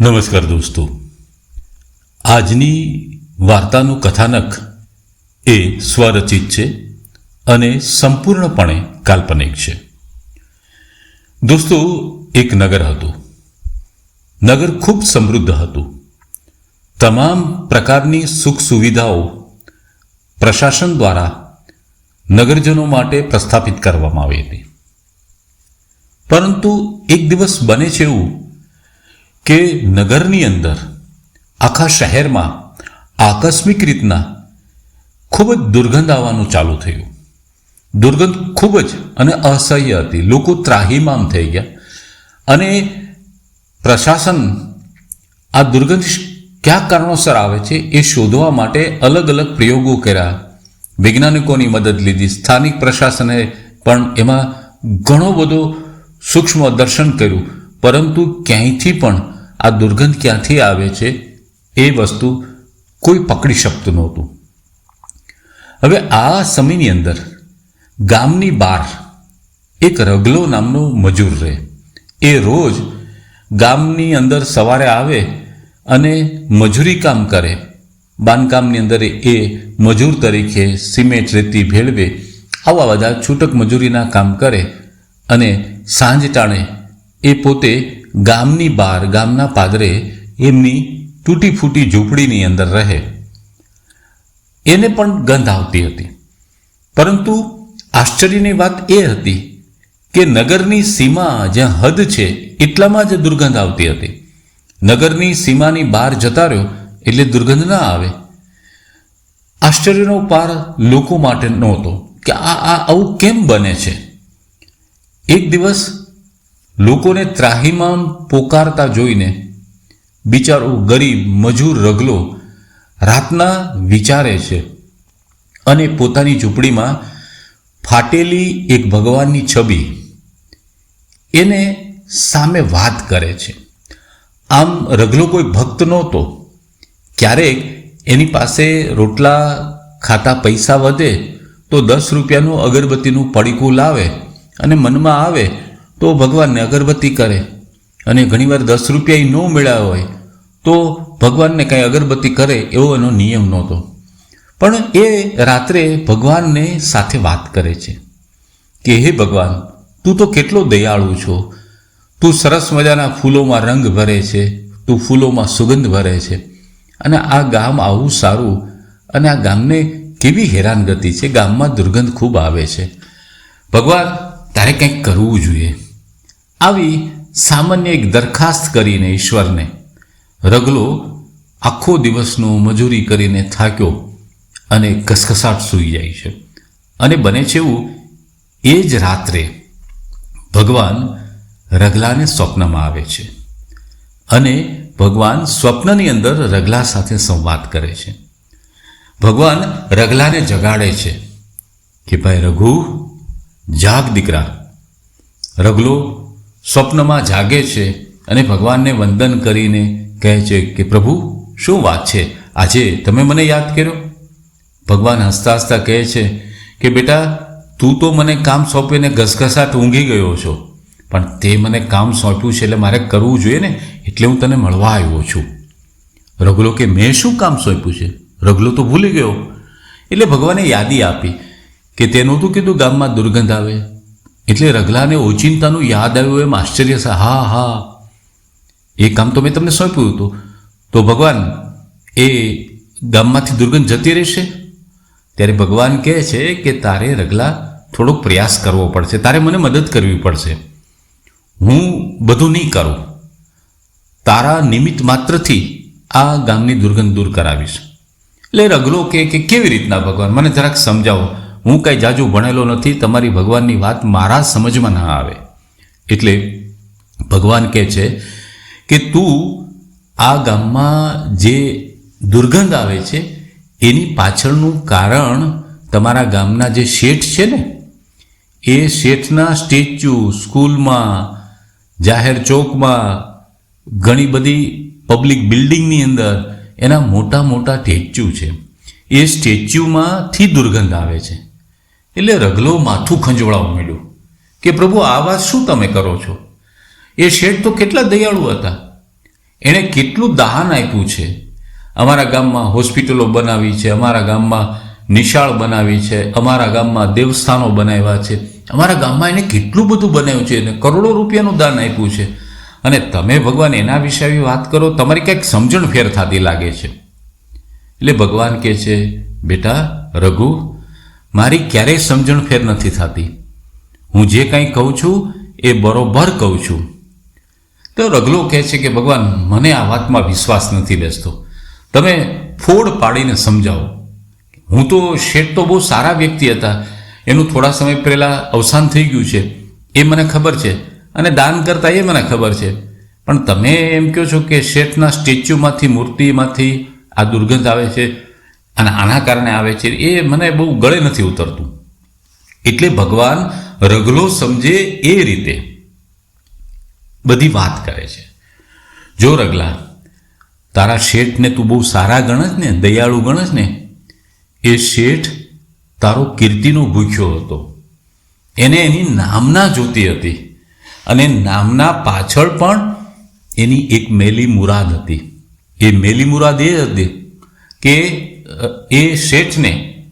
નમસ્કાર દોસ્તો. આજની વાર્તાનું કથાનક એ સ્વરચિત છે અને સંપૂર્ણપણે કાલ્પનિક છે. દોસ્તો, એક નગર હતું. નગર ખૂબ સમૃદ્ધ હતું. તમામ પ્રકારની સુખ સુવિધાઓ પ્રશાસન દ્વારા નગરજનો માટે પ્રસ્થાપિત કરવામાં આવી હતી. પરંતુ એક દિવસ બને છે એવું કે નગરની અંદર, આખા શહેરમાં આકસ્મિક રીતના ખૂબ જ દુર્ગંધ આવવાનું ચાલુ થયું. દુર્ગંધ ખૂબ જ અને અસહ્ય હતી. લોકો ત્રાહીમામ થઈ ગયા. અને પ્રશાસન આ દુર્ગંધ કયા કારણોસર આવે છે એ શોધવા માટે અલગ અલગ પ્રયોગો કર્યા. વૈજ્ઞાનિકોની મદદ લીધી. સ્થાનિક પ્રશાસને પણ એમાં ઘણો બધો સૂક્ષ્મ દર્શન કર્યું. પરંતુ ક્યાંયથી પણ આ દુર્ગંધ ક્યાંથી આવે છે? એ વસ્તુ કોઈ પકડી શકતું નહોતું. હવે આ સમયની અંદર ગામની બહાર એક રગલો નામનો મજૂર રહે. એ રોજ ગામની અંદર સવારે આવે અને મજૂરી કામ કરે. બાંધકામની અંદર એ મજૂર તરીકે સિમેન્ટ, રેતી ભેળવે, આવા બધા છૂટક મજૂરીના કામ કરે અને સાંજ ટાણે એ પોતે ગામની બહાર, ગામના પાદરે એમની તૂટી ફૂટી ઝૂંપડીની અંદર રહે. એને પણ ગંધ આવતી હતી. પરંતુ આશ્ચર્યની વાત એ હતી કે નગરની સીમા જ્યાં હદ છે એટલામાં જ દુર્ગંધ આવતી હતી. નગરની સીમાની બહાર જતા રહ્યો એટલે દુર્ગંધ ના આવે. આશ્ચર્યનો પાર લોકો માટે નહોતો કે આ આ આવું કેમ બને છે? એક દિવસ લોકોને ત્રાહીમામ પોકારતા જોઈને બિચારો ગરીબ, મજૂર, રગલો રાતના વિચારે છે અને પોતાની ઝૂંપડીમાં ફાટેલી એક ભગવાનની છબી એને સામે વાત કરે છે. આમ રગલો કોઈ ભક્ત નહોતો. ક્યારેક એની પાસે રોટલા ખાતા પૈસા વધે તો દસ રૂપિયાનું અગરબત્તીનું પડીકું લાવે અને મનમાં આવે તો ભગવાનને અગરબત્તી કરે અને ઘણીવાર દસ રૂપિયા ન મેળવ્યા હોય, તો ભગવાનને કાંઈ અગરબત્તી કરે એવો એનો નિયમ નહોતો. પણ એ રાત્રે ભગવાનને સાથે વાત કરે છે કે, હે ભગવાન, તું તો કેટલો દયાળુ છો. તું સરસ મજાના ફૂલોમાં રંગ ભરે છે. તું ફૂલોમાં સુગંધ ભરે છે. અને આ ગામ આવું સારું અને આ ગામને કેવી હેરાનગતિ છે. ગામમાં દુર્ગંધ ખૂબ આવે છે. ભગવાન, તારે કંઈક કરવું જોઈએ. આવી સામાન્ય એક દરખાસ્ત કરીને ઈશ્વરને. રગલો આખો દિવસનો મજૂરી કરીને થાક્યો અને ઘસઘસાટ સૂઈ જાય છે. અને બને છે એવું એ જ રાત્રે ભગવાન રગલાને સ્વપ્નમાં આવે છે. અને ભગવાન સ્વપ્નની અંદર રગલા સાથે સંવાદ કરે છે. ભગવાન રગલાને જગાડે છે કે, ભાઈ રઘુ, જાગ દીકરા. રગલો સ્વપ્નમાં જાગે છે અને ભગવાનને વંદન કરીને કહે છે કે, પ્રભુ, શું વાત છે? આજે તમે મને યાદ કર્યો? ભગવાન હસતા હસતા કહે છે કે, બેટા, તું તો મને કામ સોંપીને ઘસઘસાટ ઊંઘી ગયો છો, પણ તે મને કામ સોંપ્યું છે એટલે મારે કરવું જોઈએ ને, એટલે હું તને મળવા આવ્યો છું. રગલો કે, મેં શું કામ સોંપ્યું છે? રગલો તો ભૂલી ગયો. એટલે ભગવાને યાદી આપી કે, તે નહોતું કીધું ગામમાં દુર્ગંધ આવે? એટલે રગલાને ઓચિંતાનું યાદ આવ્યું એમ આશ્ચર્ય છે હા હા. એ કામ તો મેં તમને સોંપ્યું હતું. તો ભગવાન, એ ગામમાંથી દુર્ગંધ જતી રહેશે? ત્યારે ભગવાન કહે છે કે તારે રગલા થોડોક પ્રયાસ કરવો પડશે. તારે મને મદદ કરવી પડશે. હું બધું નહીં કરું. તારા નિમિત્ત માત્રથી આ ગામની દુર્ગંધ દૂર કરાવીશ. એટલે રગલો કે કે કેવી રીતના ભગવાન? મને જરાક સમજાવો. હું કાંઈ જાજુ ભણેલો નથી, તમારી ભગવાનની વાત મારા સમજમાં ના આવે. એટલે ભગવાન કહે છે કે તું આ ગામમાં જે દુર્ગંધ આવે છે, એની પાછળનું કારણ તમારા ગામના જે શેઠ છે ને, એ શેઠના સ્ટેચ્યુ, સ્કૂલમાં, જાહેર ચોકમાં, ઘણી બધી પબ્લિક બિલ્ડિંગની અંદર, એના મોટા મોટા સ્ટેચ્યુ છે. એ સ્ટેચ્યુમાંથી દુર્ગંધ આવે છે. એટલે રગલો માથું ખંજવડાવવા માંડ્યું કે પ્રભુ, આ વાત શું તમે કરો છો? એ શેઠ તો કેટલા દયાળુ હતા. એણે કેટલું દાન આપ્યું છે. અમારા ગામમાં હોસ્પિટલો બનાવી છે, અમારા ગામમાં નિશાળ બનાવી છે, અમારા ગામમાં દેવસ્થાનો બનાવ્યા છે. અમારા ગામમાં એને કેટલું બધું બનાવ્યું છે અને કરોડો રૂપિયાનું દાન આપ્યું છે. અને તમે ભગવાન એના વિશે આવી વાત કરો, તમારી કંઈક સમજણ ફેર થતી લાગે છે. એટલે ભગવાન કહે છે, બેટા, રઘુ મારી ક્યારેય સમજણ ફેર નથી થતી. હું જે કાંઈ કહું છું, એ બરોબર કહું છું. તો રગલો કહે છે કે, ભગવાન, મને આ વાતમાં વિશ્વાસ નથી બેસતો. તમે ફોડ પાડીને સમજાવો. હું તો શેઠ તો બહુ સારા વ્યક્તિ હતા. એનું થોડા સમય પહેલાં અવસાન થઈ ગયું છે. એ મને ખબર છે. અને દાન કરતા એ મને ખબર છે. પણ તમે એમ કહો છો કે શેઠના સ્ટેચ્યુમાંથી, મૂર્તિમાંથી આ દુર્ગંધ આવે છે? અને આના કારણે આવે છે, એ મને બહુ ગળે નથી ઉતરતું. એટલે ભગવાન રગલો સમજે એ રીતે. બધી વાત કરે છે. જો રગલા, તારા શેઠને તું બહુ સારા ગણસ ને, દયાળુ ગણસ ને, એ શેઠ તારો કીર્તિનો ભૂખ્યો હતો. એને એની નામના જોતી હતી અને નામના પાછળ પણ એની એક મેલી મુરાદ હતી. એ મેલી મુરાદ એ હતી કે એ શેઠને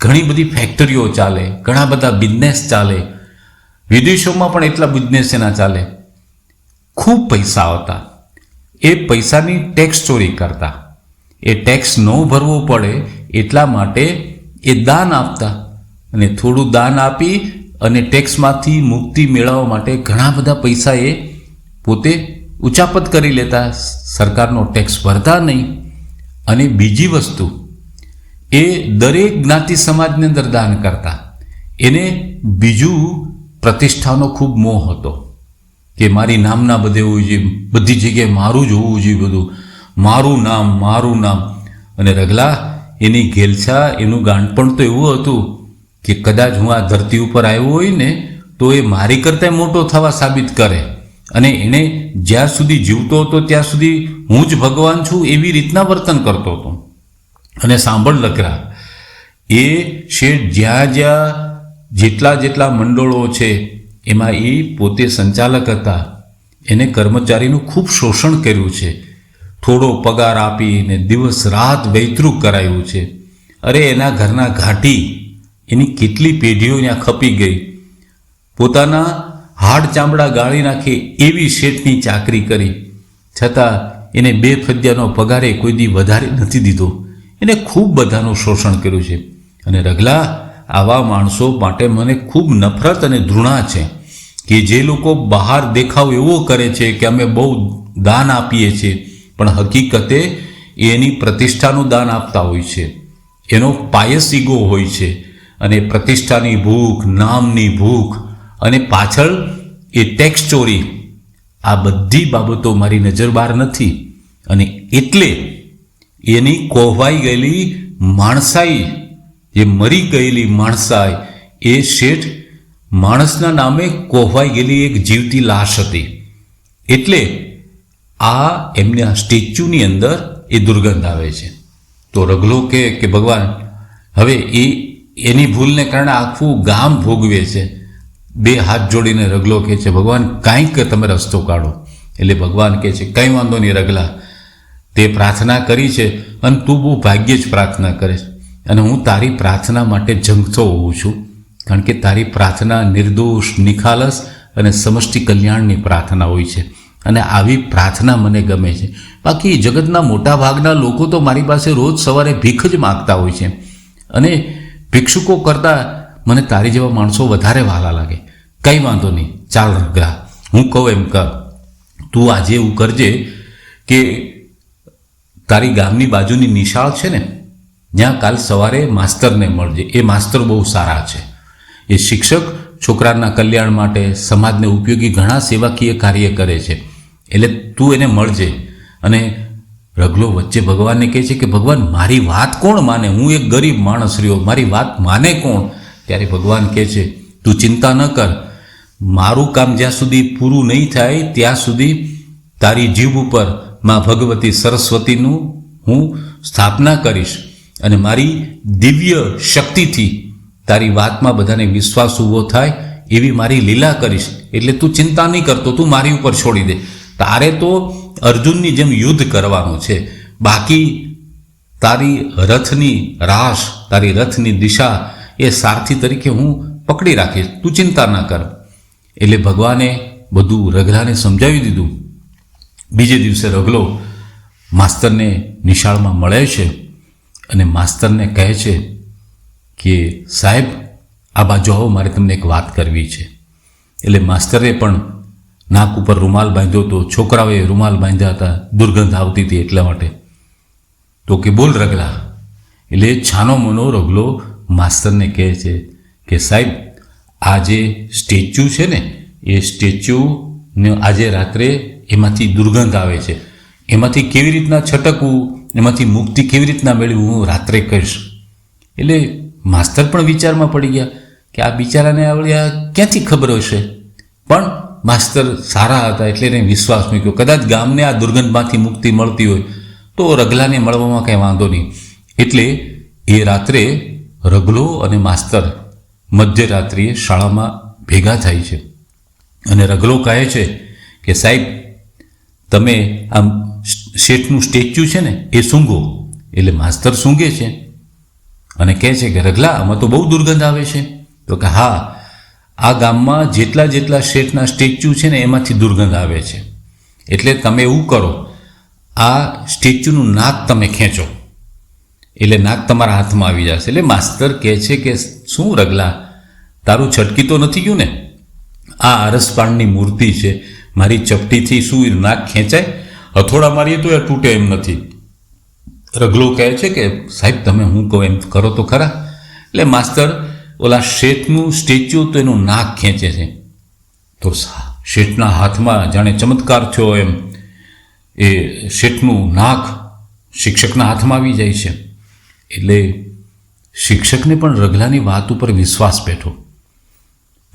ઘણી બધી ફેક્ટરીઓ ચાલે, ઘણા બધા બિઝનેસ ચાલે. વિદેશોમાં પણ એટલા બિઝનેસ એના ચાલે. ખૂબ પૈસા આવતા. એ પૈસાની ટેક્સ ચોરી કરતા. એ ટેક્સ ન ભરવો પડે એટલા માટે એ દાન આપતા. અને થોડું દાન આપી અને ટેક્સમાંથી મુક્તિ મેળવવા માટે ઘણા બધા પૈસા એ પોતે ઉચાપત કરી લેતા. સરકારનો ટેક્સ ભરતા નહીં. અને બીજી વસ્તુ એ દરેક જ્ઞાતિ સમાજની અંદર દાન કરતા. એને બીજું પ્રતિષ્ઠાનો ખૂબ મોહ હતો કે મારી નામના બધે હોવું જોઈએ બધી જગ્યાએ મારું જ હોવું જોઈએ બધું. મારું નામ મારું નામ. અને રગલા એની ઘેલછા, એનું ગાંડપણ તો એવું હતું કે કદાચ હું આ ધરતી ઉપર આવ્યો હોય ને, તો એ મારી કરતાં મોટો થવા સાબિત કરે. અને એને જ્યાં સુધી જીવતો હતો, ત્યાં સુધી હું જ ભગવાન છું એવી રીતના વર્તન કરતો હતો. અને સાંભળ લકરા એ શેઠ જ્યાં જ્યાં જેટલા જેટલા મંડળો છે, એમાં એ પોતે સંચાલક હતા. એને કર્મચારીનું ખૂબ શોષણ કર્યું છે. થોડો પગાર આપીને દિવસ રાત વૈતરું કરાયું છે. અરે, એના ઘરના ઘાટી, એની કેટલી પેઢીઓ ત્યાં ખપી ગઈ. પોતાના હાડ ચામડા ગાળી નાખે એવી શેઠની ચાકરી કરી. છતાં એને બે ફદ્યાનો પગારે કોઈ દી વધારે નથી દીધો. એને ખૂબ બધાનું શોષણ કર્યું છે. અને રગલા આવા માણસો માટે મને ખૂબ નફરત અને ધૃણા છે કે જે લોકો બહાર દેખાવ એવો કરે છે કે અમે બહુ દાન આપીએ છીએ, પણ હકીકતે એની પ્રતિષ્ઠાનું દાન આપતા હોય છે. એનો પાયસ ઈગો હોય છે અને પ્રતિષ્ઠાની ભૂખ, નામની ભૂખ અને પાછળ એ ટેક્સ ચોરી. આ બધી બાબતો મારી નજર બહાર નથી અને એટલે એની કોહવાઈ ગયેલી માણસાઈ, જે મરી ગયેલી માણસાઈ, એ શેઠ માણસના નામે કોહવાઈ ગયેલી એક જીવતી લાશ હતી. એટલે આ એમના સ્ટેચ્યુની અંદર એ દુર્ગંધ આવે છે. તો રગલો કે કે, ભગવાન, હવે એ, એની ભૂલને કારણે આખું ગામ ભોગવે છે. બે હાથ જોડીને રગલો કહે છે, ભગવાન, કાંઈક તમે રસ્તો કાઢો. એટલે ભગવાન કહે છે, કંઈ વાંધો નહીં રગલા તે પ્રાર્થના કરી છે અને તું બહુ ભાગ્યે જ પ્રાર્થના કરે છે. અને હું તારી પ્રાર્થના માટે જંગતો હોઉં છું, કારણ કે તારી પ્રાર્થના નિર્દોષ, નિખાલસ અને સમષ્ટિ કલ્યાણની પ્રાર્થના હોય છે. અને આવી પ્રાર્થના મને ગમે છે. બાકી જગતના મોટા ભાગના લોકો તો મારી પાસે રોજ સવારે ભીખ જ માગતા હોય છે. અને ભિક્ષુકો કરતાં મને તારી જેવા માણસો વધારે વાલા લાગે. કંઈ વાંધો નહીં, ચાલ રગા હું કહું એમ કર. તું આજે એવું કરજે કે તારી ગામની બાજુની નિશાળ છે ને જ્યાં કાલ સવારે માસ્તરને મળજે. એ માસ્તર બહુ સારા છે. એ શિક્ષક છોકરાના કલ્યાણ માટે સમાજને ઉપયોગી ઘણા સેવાકીય કાર્ય કરે છે. એટલે તું એને મળજે. અને રગલો વચ્ચે ભગવાનને કહે છે કે, ભગવાન, મારી વાત કોણ માને? હું એક ગરીબ માણસ રહ્યો મારી વાત માને કોણ? ત્યારે ભગવાન કહે છે, તું ચિંતા ન કર. મારું કામ જ્યાં સુધી પૂરું નહીં થાય, ત્યાં સુધી તારી જીભ ઉપર માં ભગવતી સરસ્વતીનું હું સ્થાપના કરીશ અને મારી દિવ્ય શક્તિથી તારી વાતમાં બધાને વિશ્વાસ ઊભો થાય એવી મારી લીલા કરીશ. એટલે તું ચિંતા નહીં કરતો, તું મારી ઉપર છોડી દે. તારે તો અર્જુનની જેમ યુદ્ધ કરવાનું છે. બાકી તારી રથની રાશ, તારી રથની દિશા એ સારથી તરીકે હું પકડી રાખીશ. તું ચિંતા ના કર. એટલે ભગવાને બધું રઘરાને સમજાવી દીધું. બીજે દિવસે રગલો માસ્તરને નિશાળમાં મળે છે અને માસ્તરને કહે છે કે, સાહેબ, આ બાજુ આવો, મારે તમને એક વાત કરવી છે. એટલે માસ્તરે પણ નાક ઉપર રૂમાલ બાંધ્યો હતો છોકરાઓએ રૂમાલ બાંધ્યા હતા, દુર્ગંધ આવતી હતી એટલા માટે. તો કે, બોલ રગલા. એટલે છાનો મનો રગલો માસ્તરને કહે છે કે, સાહેબ, આ જે સ્ટેચ્યુ છે ને, એ સ્ટેચ્યુને આજે રાત્રે એમાંથી દુર્ગંધ આવે છે. એમાંથી કેવી રીતના છટકવું, એમાંથી મુક્તિ કેવી રીતના મેળવવું હું રાત્રે કહીશ. એટલે માસ્તર પણ વિચારમાં પડી ગયા કે આ બિચારાને આવડી આ ક્યાંથી ખબર હશે? પણ માસ્તર સારા હતા એટલે એને વિશ્વાસ મૂક્યો. કદાચ ગામને આ દુર્ગંધમાંથી મુક્તિ મળતી હોય તો રગલાને મળવામાં કંઈ વાંધો નહીં. એટલે એ રાત્રે રગલો અને માસ્તર મધ્યરાત્રિએ શાળામાં ભેગા થાય છે. અને રગલો કહે છે કે સાહેબ તમે આમ શેઠનું સ્ટેચ્યુ છે ને, એ સૂંઘો. એટલે માસ્તર સૂંઘે છે. અને કહે છે કે રગલા આમાં તો બહુ દુર્ગંધ આવે છે. તો કે, હા, આ ગામમાં જેટલા જેટલા શેઠના સ્ટેચ્યુ છે ને, એમાંથી દુર્ગંધ આવે છે. એટલે તમે એવું કરો, આ સ્ટેચ્યુનું નાક તમે ખેંચો. એટલે નાક તમારા હાથમાં આવી જશે. એટલે માસ્તર કહે છે કે, શું રગલા તારું છટકી તો નથી ગયું ને? આ આરસપાણની મૂર્તિ છે મારી ચપટીથી શું નાક ખેંચાય, હથોડા મારીએ તો એ તૂટે એમ નથી. રગલો કહે છે કે, સાહેબ, તમે હું કહું, એમ કરો તો ખરા. એટલે માસ્તર, ઓલા શેઠનું સ્ટેચ્યુ તો એનું નાક ખેંચે છે. તો શેઠના હાથમાં જાણે ચમત્કાર થયો એમ. એ શેઠનું નાક શિક્ષકના હાથમાં આવી જાય છે. એટલે શિક્ષકને પણ રગલાની વાત ઉપર વિશ્વાસ બેઠો.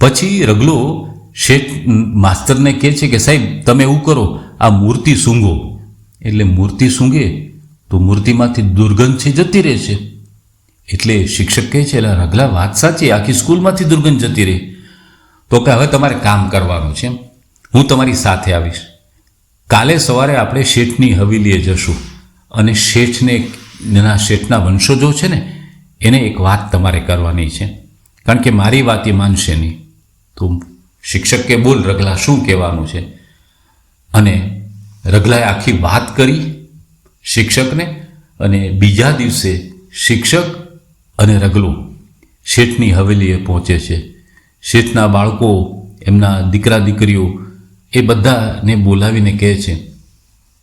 પછી રગલો શેઠ માસ્તરને કહે છે કે સાહેબ, તમે એવું કરો, આ મૂર્તિ સૂંઘો. એટલે મૂર્તિ સૂંઘે તો મૂર્તિમાંથી દુર્ગંધ છે, જતી રહે છે. એટલે શિક્ષક કહે છે એટલે રગલા વાત સાચી, આખી સ્કૂલમાંથી દુર્ગંધ જતી રહે. તો કે, હવે તમારે કામ કરવાનું છે હું તમારી સાથે આવીશ. કાલે સવારે આપણે શેઠની હવેલીએ જશું. અને શેઠને એના શેઠના વંશજો છે ને, એને એક વાત તમારે કરવાની છે. કારણ કે મારી વાત એ માનશે નહીં. તો શિક્ષક કે બોલ રગલા શું કહેવાનું છે? અને રગલાએ આખી વાત કરી શિક્ષકને અને બીજા દિવસે શિક્ષક અને રગલું શેઠની હવેલીએ પહોંચે છે. શેઠના બાળકો, એમના દીકરા, દીકરીઓ એ બધાને બોલાવીને કહે છે.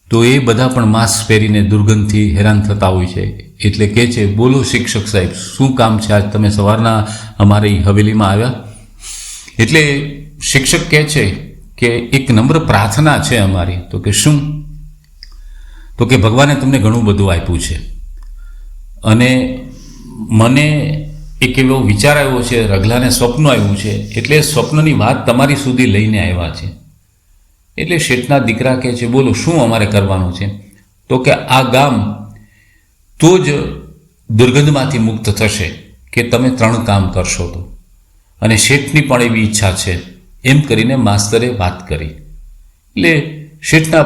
તો એ બધા પણ માસ્ક પહેરીને દુર્ગંધથી હેરાન થતા હોય છે. એટલે કહે છે, બોલો શિક્ષક સાહેબ, શું કામ છે? આજ તમે સવારના અમારી હવેલીમાં આવ્યા? એટલે શિક્ષક કહે છે કે એક નમ્ર પ્રાર્થના છે અમારી. તો કે શું? તો કે ભગવાને તમને ઘણું બધું આપ્યું છે. અને મને એક એવો વિચાર આવ્યો છે રગલાને સ્વપ્ન આવ્યું છે, એટલે સ્વપ્નની વાત તમારી સુધી લઈને આવ્યા છે. એટલે શેઠના દીકરા કહે છે, બોલો, શું અમારે કરવાનું છે? તો કે આ ગામ તો જ દુર્ગંધમાંથી મુક્ત થશે કે તમે ત્રણ કામ કરશો તો. અને શેઠની પણ એવી ઈચ્છા છે. એમ કરીને માસ્તરે વાત કરી. એટલે શેઠના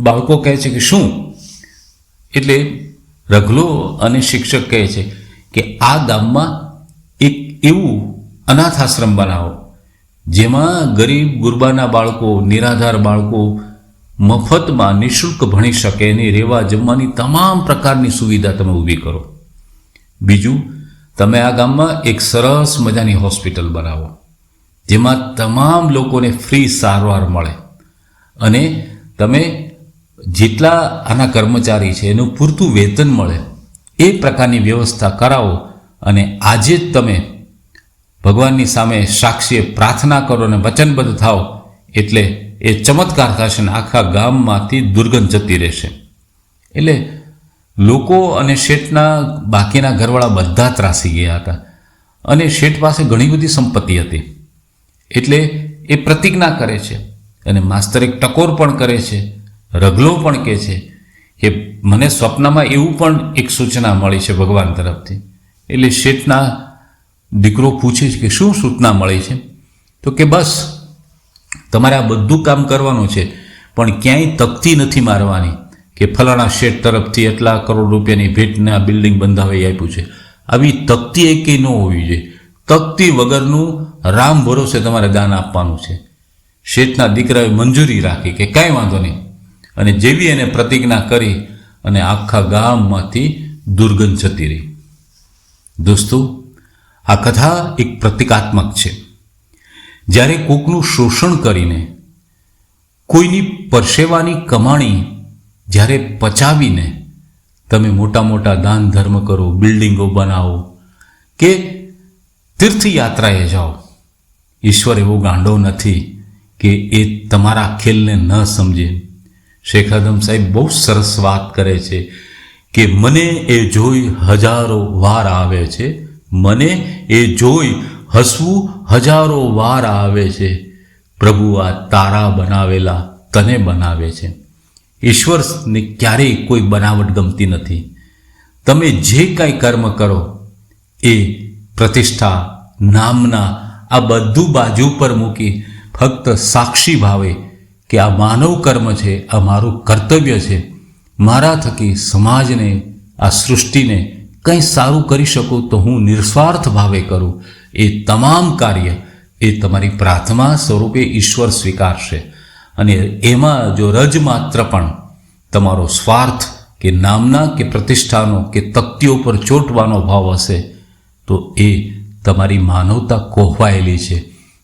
બાળકો કહે છે કે શું? એટલે રઘલો અને શિક્ષક કહે છે કે આ ગામમાં એક એવું અનાથ આશ્રમ બનાવો, જેમાં ગરીબ ગુરબાના બાળકો, નિરાધાર બાળકો મફતમાં નિઃશુલ્ક ભણી શકે એની રહેવા જમવાની તમામ પ્રકારની સુવિધા તમે ઊભી કરો. બીજું, તમે આ ગામમાં એક સરસ મજાની હોસ્પિટલ બનાવો. જેમાં તમામ લોકોને ફ્રી સારવાર મળે. અને તમે જેટલા આના કર્મચારી છે, એનું પૂરતું વેતન મળે. એ પ્રકારની વ્યવસ્થા કરાવો અને આજે જ તમે ભગવાનની સામે સાક્ષીએ પ્રાર્થના કરો અને વચનબદ્ધ થાઓ, એટલે એ ચમત્કાર થશે ને આખા ગામમાંથી દુર્ગંધ જતી રહેશે. એટલે લોકો અને શેઠના બાકીના ઘરવાળા બધા ત્રાસી ગયા હતા. અને શેઠ પાસે ઘણી બધી સંપત્તિ હતી. એટલે એ પ્રતિજ્ઞા કરે છે. અને માસ્તર એક ટકોર પણ કરે છે, રગલો પણ કહે છે. કે મને સ્વપ્નમાં એવું પણ એક સૂચના મળી છે ભગવાન તરફથી. એટલે શેઠના દીકરો પૂછે છે કે શું સૂચના મળી છે? તો કે બસ, તમારે આ બધું કામ કરવાનું છે, પણ ક્યાંય તકતી નથી મારવાની કે ફલાણા શેઠ તરફથી એટલા કરોડ રૂપિયાની ભેટને આ બિલ્ડિંગ બંધાવી આપ્યું છે. આવી તકતી એકેય ન હોવી જોઈએ? તકતી વગરનું રામ ભરોસે તમારે દાન આપવાનું છે. શેઠના દીકરાએ મંજૂરી રાખી કે કાંઈ વાંધો નહીં. અને જેવી એને પ્રતિજ્ઞા કરી અને આખા ગામમાંથી દુર્ગંધ જતી રહી. દોસ્તો, આ કથા એક પ્રતિકાત્મક છે. જ્યારે કોકનું શોષણ કરીને કોઈની પરસેવાની કમાણી જ્યારે પચાવીને તમે મોટા મોટા દાન ધર્મ કરો, બિલ્ડિંગો બનાવો કે તીર્થયાત્રાએ જાઓ. ઈશ્વર એવો ગાંડો નથી કે એ તમારા ખેલને ન સમજે. શેખ આદમ સાહેબ બહુ સરસ વાત કરે છે કે મને એ જોઈ હજારો વાર આવે છે. મને એ જોઈ હસવું હજારો વાર આવે છે. પ્રભુ આ તારા બનાવેલા તને બનાવે છે. ઈશ્વરને ક્યારેય કોઈ બનાવટ ગમતી નથી. તમે જે કાંઈ કર્મ કરો, એ પ્રતિષ્ઠા નામના આ બધું બાજુ પર મૂકી ફક્ત સાક્ષી ભાવે કે આ માનવ કર્મ છે, આ મારું કર્તવ્ય છે. મારા થકી સમાજને, આ સૃષ્ટિને કંઈ સારું કરી શકું તો હું નિસ્વાર્થ ભાવે કરું. એ તમામ કાર્ય એ તમારી પ્રાર્થના સ્વરૂપે ઈશ્વર સ્વીકારશે. અને એમાં જો રજ માત્ર પણ તમારો સ્વાર્થ કે નામના કે પ્રતિષ્ઠાનો કે તકતીઓ પર ચોંટવાનો ભાવ હશે તો એ તમારી માનવતા કોહવાયેલી છે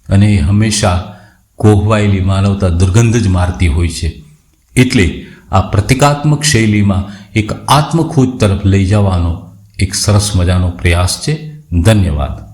અને એ હંમેશા કોહવાયેલી માનવતા દુર્ગંધ જ મારતી હોય છે. એટલે આ પ્રતિકાત્મક શૈલીમાં એક આત્મખોજ તરફ લઈ જવાનો એક સરસ મજાનો પ્રયાસ છે. ધન્યવાદ.